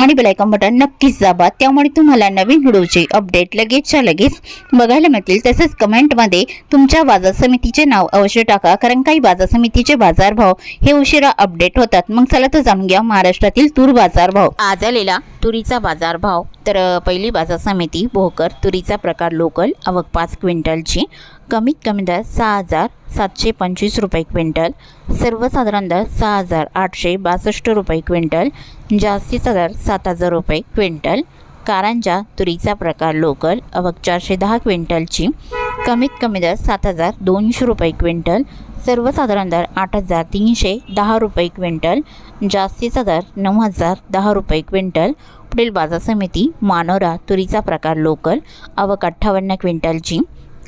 आणि bell icon button नक्कीच दाबा. त्यामुळे तुम्हाला नवीन व्हिडिओचे अपडेट लगेचच्या लगेच बघायला मिळतील. तसेच कमेंटमध्ये तुमच्या बाजार समितीचे नाव अवश्य टाका. कारण काही बाजार समितीचे बाजारभाव हे उशिरा अपडेट होतात. मग चला तर जाणून घ्या महाराष्ट्रातील तूर बाजारभाव आज आलेला तुरीचा बाजारभाव तर पहिली बाजार समिती भोकर तुरीचा प्रकार लोकल आवक पाच क्विंटलची. कमीत कमी दर सहा हजार सातशे पंचवीस रुपये क्विंटल सर्वसाधारण दर सहा हजार आठशे बासष्ट रुपये क्विंटल जास्तीचा दर सात हजार रुपये क्विंटल. कारंजा तुरीचा प्रकार लोकल अवक चारशे दहा क्विंटलची. कमीत कमी दर सात हजार दोनशे रुपये क्विंटल सर्वसाधारण दर आठ हजार तीनशे दहा रुपये क्विंटल जास्तीचा दर नऊ हजार दहा रुपये क्विंटल. पुढील बाजार समिती मानोरा तुरीचा प्रकार लोकल अवक अठ्ठावन्न क्विंटलची.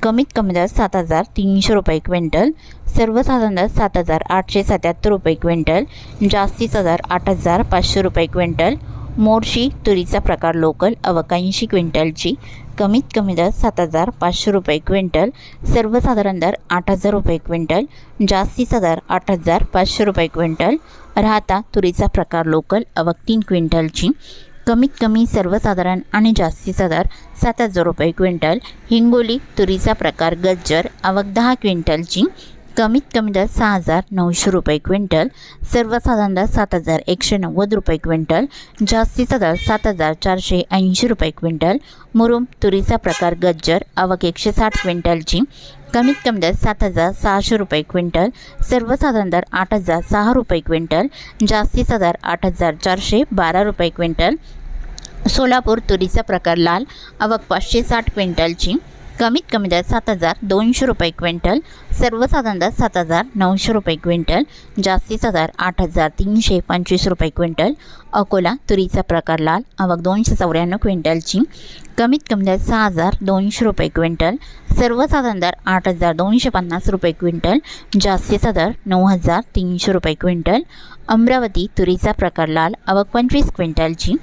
कमीत कमी दर सात हजार तीनशे रुपये क्विंटल सर्वसाधारण दर सात हजार आठशे सत्याहत्तर रुपये क्विंटल जास्तीचा दर आठ हजार पाचशे रुपये क्विंटल. मोर्शी तुरीचा प्रकार लोकल अवक ऐंशी क्विंटलची कमीत कमी दर सात हजार पाचशे रुपये क्विंटल सर्वसाधारण दर आठ हजार रुपये क्विंटल जास्तीचा दर आठ हजार पाचशे रुपये क्विंटल. राहता तुरीचा प्रकार लोकल अवक तीन क्विंटलची कमीत कमी सर्वसाधारण आणि जास्तीचा दर सात हजार रुपये क्विंटल हिंगोली तुरीचा प्रकार गज्जर आवक दहा क्विंटलची कमीत कमी दर सहा हजार नऊशे रुपये क्विंटल सर्वसाधारण दर सात हजार एकशे नव्वद रुपये क्विंटल जास्तीचा दर सात हजार चारशे ऐंशी रुपये क्विंटल मुरुम तुरीचा प्रकार गज्जर आवक एकशे साठ क्विंटलची कमीत कमी दर सात हजार सहाशे रुपये क्विंटल सर्वसाधारण दर आठ हजार सहा रुपये क्विंटल जास्तीचा दर आठ हजार चारशे बारा रुपये क्विंटल सोलापूर तुरीचा प्रकार लाल आवक पाचशे साठ क्विंटलची कमीत कमी दर सात हजार दोनशे रुपये क्विंटल सर्वसाधारण दर सात हजार नऊशे रुपये क्विंटल जास्तीचा दर आठ हजार तीनशे पंचवीस रुपये क्विंटल. अकोला तुरीचा प्रकार लाल आवक दोनशे चौऱ्याण्णव क्विंटलची. कमीत कमी दर सहा हजार दोनशे रुपये क्विंटल सर्वसाधारण दर आठ हजार दोनशे पन्नास रुपये क्विंटल जास्तीचा दर नऊ हजार तीनशे रुपये क्विंटल. अमरावती तुरीचा प्रकार लाल आवक पंचवीस क्विंटलची.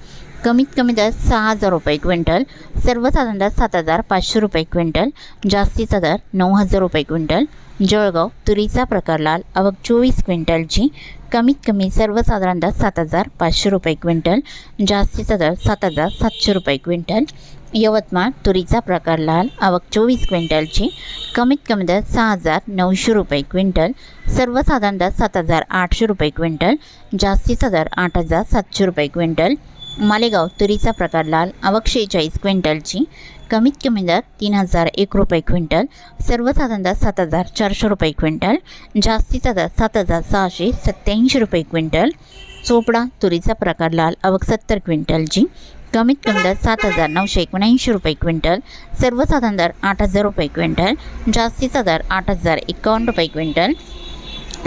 कमीत कमी दर सहा हजार रुपये क्विंटल सर्वसाधारण दर सात हजार पाचशे रुपये क्विंटल जास्तीचा दर नऊ हजार रुपये क्विंटल जळगाव तुरीचा प्रकार लाल आवक चोवीस क्विंटलची कमीत कमी सर्वसाधारण दर सात हजार पाचशे रुपये क्विंटल जास्तीचा दर सात हजार सातशे रुपये क्विंटल यवतमाळ तुरीचा प्रकार लाल आवक चोवीस क्विंटलची कमीत कमी दर सहा हजार नऊशे रुपये क्विंटल सर्वसाधारण दर सात हजार आठशे रुपये क्विंटल जास्तीचा दर आठ हजार सातशे रुपये क्विंटल मालेगाव तुरीचा प्रकार लाल आवक शेहेचाळीस क्विंटलची. कमीत कमी दर तीन हजार एक रुपये क्विंटल. सर्वसाधारण दर सात हजार चारशे रुपये क्विंटल. जास्तीचा दर सात हजार सहाशे सत्याऐंशी रुपये क्विंटल. चोपडा तुरीचा प्रकार लाल आवक सत्तर क्विंटलची. कमीत कमी दर सात हजार नऊशे एकोणऐंशी रुपये क्विंटल. सर्वसाधारण दर आठ हजार रुपये क्विंटल. जास्तीचा दर आठ हजार एकावन्न रुपये क्विंटल.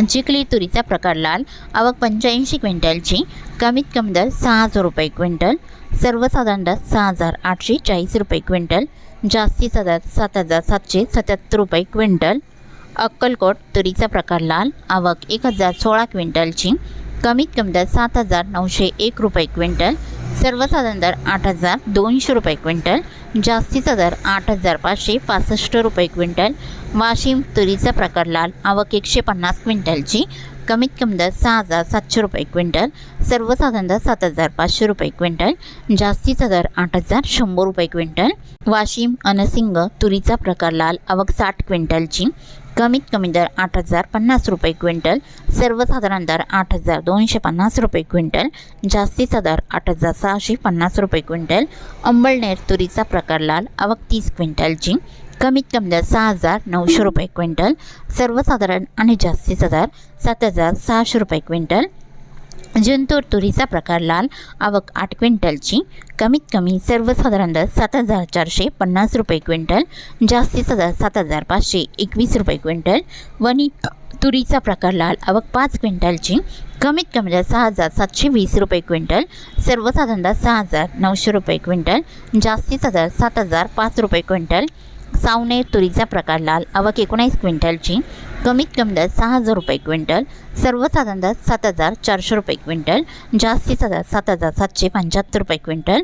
चिखली तुरीचा प्रकार लाल आवक पंच्याऐंशी क्विंटलची कमीत कमी दर सहा हजार रुपये क्विंटल सर्वसाधारण दर सहा हजार आठशे चाळीस रुपये क्विंटल जास्तीचा दर सात हजार सातशे सत्याहत्तर रुपये क्विंटल. अक्कलकोट तुरीचा प्रकार लाल आवक एक हजार सोळा क्विंटलची कमीत कमी दर सात हजार नऊशे एक रुपये क्विंटल सर्वसाधारण दर आठ हजार दोनशे रुपये क्विंटल जास्तीचा दर आठ हजार पाचशे पासष्ट रुपये क्विंटल वाशिम तुरीचा प्रकार लाल आवक एकशे पन्नास क्विंटलची कमीत कमी दर सहा हजार सातशे रुपये क्विंटल सर्वसाधारण दर सात हजार पाचशे रुपये क्विंटल जास्तीचा दर आठ हजार शंभर रुपये क्विंटल वाशिम अनसिंग तुरीचा प्रकार लाल आवक साठ क्विंटलची कमीत कमी दर आठ हजार पन्नास रुपये क्विंटल सर्वसाधारण दर आठ हजार दोनशे पन्नास रुपये क्विंटल जास्तीचा दर आठ हजार सहाशे पन्नास रुपये क्विंटल अंबळनेर तुरीचा प्रकार लाल आवक तीस क्विंटलची कमीत कमी दर सहा हजार नऊशे रुपये क्विंटल सर्वसाधारण आणि जास्तीचा दर सात हजार सहाशे रुपये क्विंटल जंतूर तुरीचा प्रकार लाल आवक आठ क्विंटलची. कमीत कमी सर्वसाधारण दर सात हजार चारशे पन्नास रुपये क्विंटल जास्तीचा हजार सात हजार पाचशे एकवीस रुपये क्विंटल. वणी तुरीचा प्रकार लाल आवक पाच क्विंटलची. कमीत कमी दर सहा हजार सातशे वीस रुपये क्विंटल सर्वसाधारण दर सहा हजार नऊशे रुपये क्विंटल जास्तीत हजार सात हजार पाच रुपये क्विंटल. सावनेर तुरीचा प्रकार लाल आवक एकोणीस क्विंटलची. कमीत कमी दर सहा हजार रुपये क्विंटल सर्वसाधारण दर सात हजार चारशे रुपये क्विंटल जास्तीचा दर सात हजार सातशे पंच्याहत्तर रुपये क्विंटल.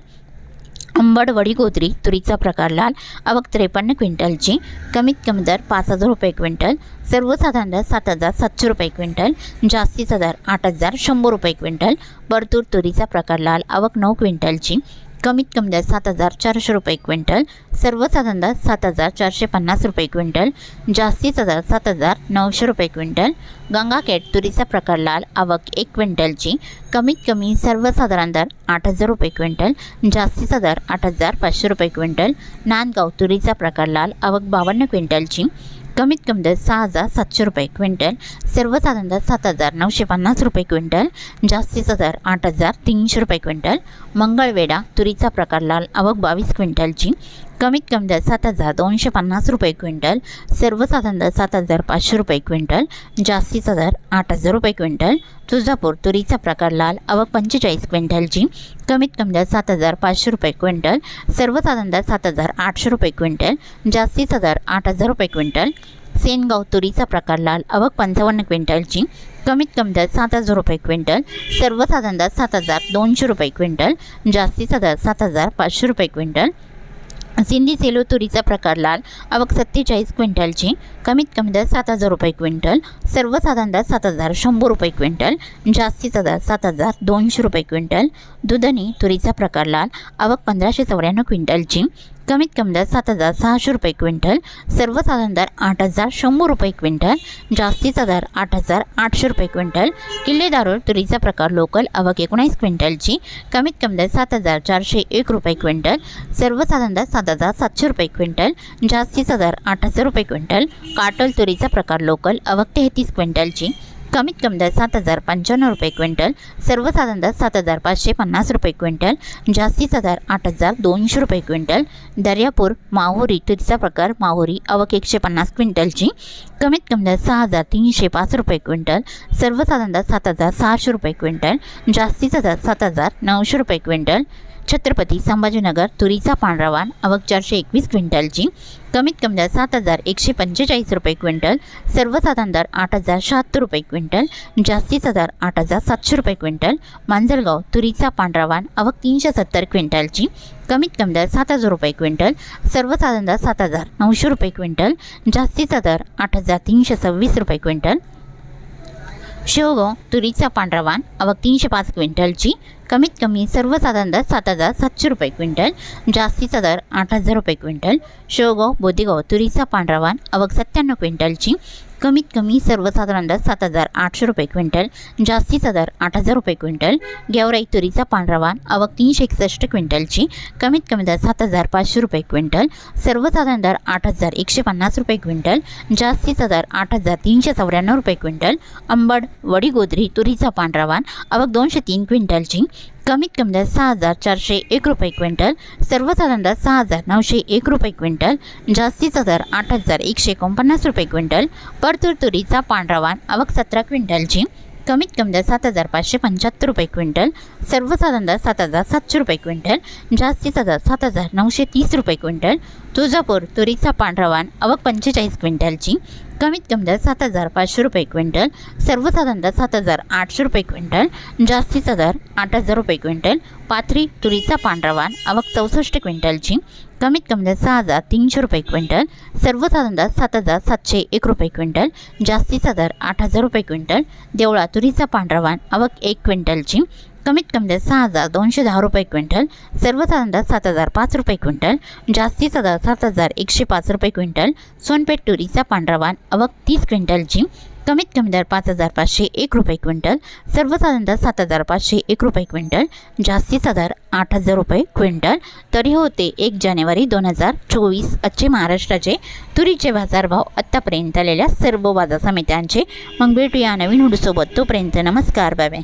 अंबड वडी गोदरी तुरीचा प्रकार लाल आवक त्रेपन्न क्विंटलची कमीत कमी दर पाच हजार रुपये क्विंटल सर्वसाधारण दर सात हजार सातशे रुपये क्विंटल जास्तीचा दर आठ हजार शंभर रुपये क्विंटल बरतूर तुरीचा प्रकार लाल आवक नऊ क्विंटलची कमीत कमी दर सात हजार चारशे रुपये क्विंटल सर्वसाधारण दर सात हजार चारशे पन्नास रुपये क्विंटल जास्तीचा दर सात हजार नऊशे रुपये क्विंटल गंगाखेड तुरीचा प्रकार लाल आवक एक क्विंटलची कमीत कमी सर्वसाधारण दर आठ हजार रुपये क्विंटल जास्तीचा दर आठ हजार पाचशे रुपये क्विंटल नांदगाव तुरीचा प्रकार लाल आवक बावन्न क्विंटलची कमीत कमी दर सहा हजार सातशे रुपये क्विंटल सर्वसाधारण दर सात हजार नऊशे पन्नास रुपये क्विंटल जास्तीचा दर आठ हजार तीनशे रुपये क्विंटल मंगळवेढा तुरीचा प्रकार लाल आवक बावीस क्विंटलची कमीत कमी दर सात हजार दोनशे पन्नास रुपये क्विंटल. सर्वसाधारण दर सात हजार पाचशे रुपये क्विंटल. जास्तीचा दर आठ हजार रुपये क्विंटल. तुळजापूर तुरीचा प्रकार लाल. आवक पंचेचाळीस क्विंटलची. कमीत कमी दर सात हजार पाचशे रुपये क्विंटल. सर्वसाधारण दर सात हजार आठशे रुपये क्विंटल. जास्तीचा दर आठ हजार रुपये क्विंटल. सेनगाव तुरीचा प्रकार लाल. आवक पंचावन्न क्विंटलची. कमीत कमी दर सात हजार रुपये क्विंटल. सर्वसाधारण दर सात हजार दोनशे रुपये क्विंटल. जास्तीचा दर सात हजार पाचशे रुपये क्विंटल. सिंधी सेलो तुरीचा प्रकार लाल आवक सत्तेचाळीस क्विंटलची कमीत कमी दर सात हजार रुपये क्विंटल सर्वसाधारण दर सात हजार शंभर रुपये क्विंटल जास्तीचा दर सात हजार दोनशे रुपये क्विंटल दुधनी तुरीचा प्रकार लाल आवक पंधराशे चौऱ्याण्णव क्विंटलची कमीत कमी दर सात हजार सहाशे रुपये क्विंटल सर्वसाधारण दर आठ हजार शंभर रुपये क्विंटल जास्तीचा दर आठ हजार आठशे रुपये क्विंटल. किल्लेदारोळ तुरीचा प्रकार लोकल आवक एकोणीस क्विंटलची कमीत कमी दर सात हजार चारशे एक रुपये क्विंटल सर्वसाधारण दर सात हजार सातशे रुपये क्विंटल जास्तीचा दर आठ हजार रुपये क्विंटल. काटल तुरीचा प्रकार लोकल आवक तेहतीस क्विंटलची कमीत कमी दर सात हजार पंच्याण्णव रुपये क्विंटल सर्वसाधारण दर सात हजार पाचशे पन्नास रुपये क्विंटल जास्तीचा दर आठ हजार दोनशे रुपये क्विंटल दर्यापूर माहुरी तुरीचा प्रकार माहुरी आवक एकशे पन्नास क्विंटलची कमीत कमी दर सहा हजार तीनशे पाच रुपये क्विंटल सर्वसाधारण दर सात हजार सहाशे रुपये क्विंटल जास्तीचा दर सात हजार नऊशे रुपये क्विंटल छत्रपती संभाजीनगर तुरीचा पांढरा वाण आवक चारशे एकवीस क्विंटलची कमीत कमी दर सात हजार एकशे पंचेचाळीस रुपये क्विंटल सर्वसाधारण दर आठ हजार शहात्तर रुपये क्विंटल जास्तीचा दर आठ हजार सातशे रुपये क्विंटल मांजरगाव तुरीचा पांढरा वाण अव तीनशे सत्तर क्विंटलची कमीत कमी दर सात हजार रुपये क्विंटल सर्वसाधारण दर सात हजार नऊशे रुपये क्विंटल जास्तीचा दर आठ हजार तीनशे सव्वीस रुपये क्विंटल शेवगाव तुरीचा पांढरा वाण आवक तीनशे पाच क्विंटलची कमीत कमी सर्वसाधारण दर सात हजार सातशे रुपये क्विंटल जास्तीचा दर आठ हजार रुपये क्विंटल. शेवगाव बोदेगाव तुरीचा पांढरा वाण आवक सत्त्याण्णव क्विंटलची कमीत कमी सर्वसाधारण दर सात हजार आठशे रुपये क्विंटल जास्तीचा दर आठ हजार रुपये क्विंटल गेवराई तुरीचा पांढरावाक आवक तीनशे एकसष्ट क्विंटलची कमीत कमी दर सात हजार पाचशे रुपये क्विंटल सर्वसाधारण दर आठ हजार एकशे पन्नास रुपये क्विंटल जास्तीचा दर आठ हजार तीनशे चौऱ्याण्णव रुपये क्विंटल अंबड वडी गोदरी तुरीचा पांढरा वाण आवक दोनशे तीन क्विंटलची कमीत कमी दर सहा हजार चारशे एक रुपये क्विंटल सर्वसाधारण दर सहा हजार नऊशे एक रुपये क्विंटल जास्तीचा दर आठ हजार एकशे एकोणपन्नास रुपये क्विंटल परतूर तुरीचा पांढरवाण आवक सतरा क्विंटलची कमीत कमी दर सात हजार पाचशे पंच्याहत्तर रुपये क्विंटल सर्वसाधारण दर सात हजार सातशे रुपये क्विंटल जास्तीचा दर सात हजार नऊशे तीस रुपये क्विंटल तुळजापूर तुरीचा पांढरावान आवक पंचेचाळीस क्विंटलची कमीत कमी दर सात हजार पाचशे रुपये क्विंटल सर्वसाधारण दर सात हजार आठशे रुपये क्विंटल जास्तीचा दर आठ हजार रुपये क्विंटल पाथरी तुरीचा पांढरा वाण आवक चौसष्ट क्विंटलची कमीत कमी दर सहा हजार तीनशे रुपये क्विंटल सर्वसाधारण दर सात हजार सातशे एक रुपये क्विंटल जास्तीचा दर आठ हजार रुपये क्विंटल देवळा तुरीचा पांढरा वाण आवक एक क्विंटलची कमीत कमी दर सहा हजार दोनशे दहा रुपये क्विंटल सर्वसाधारण दर सात हजार पाच रुपये क्विंटल जास्तीचा दर सात हजार एकशे पाच रुपये क्विंटल सोनपेठ तुरीचा पांढरा वान आवक तीस क्विंटलची कमीत कमी दर पाच हजार पाचशे एक रुपये क्विंटल सर्वसाधारण दर सात हजार पाचशे एक रुपये क्विंटल जास्तीचा दर आठ हजार रुपये क्विंटल. तरी होते एक जानेवारी दोन हजार चोवीस आजचे महाराष्ट्राचे तुरीचे बाजारभाव आत्तापर्यंत आलेल्या सर्व बाजार समित्यांचे. मग भेटूया नवीन हुडसोबत तोपर्यंत नमस्कार बाय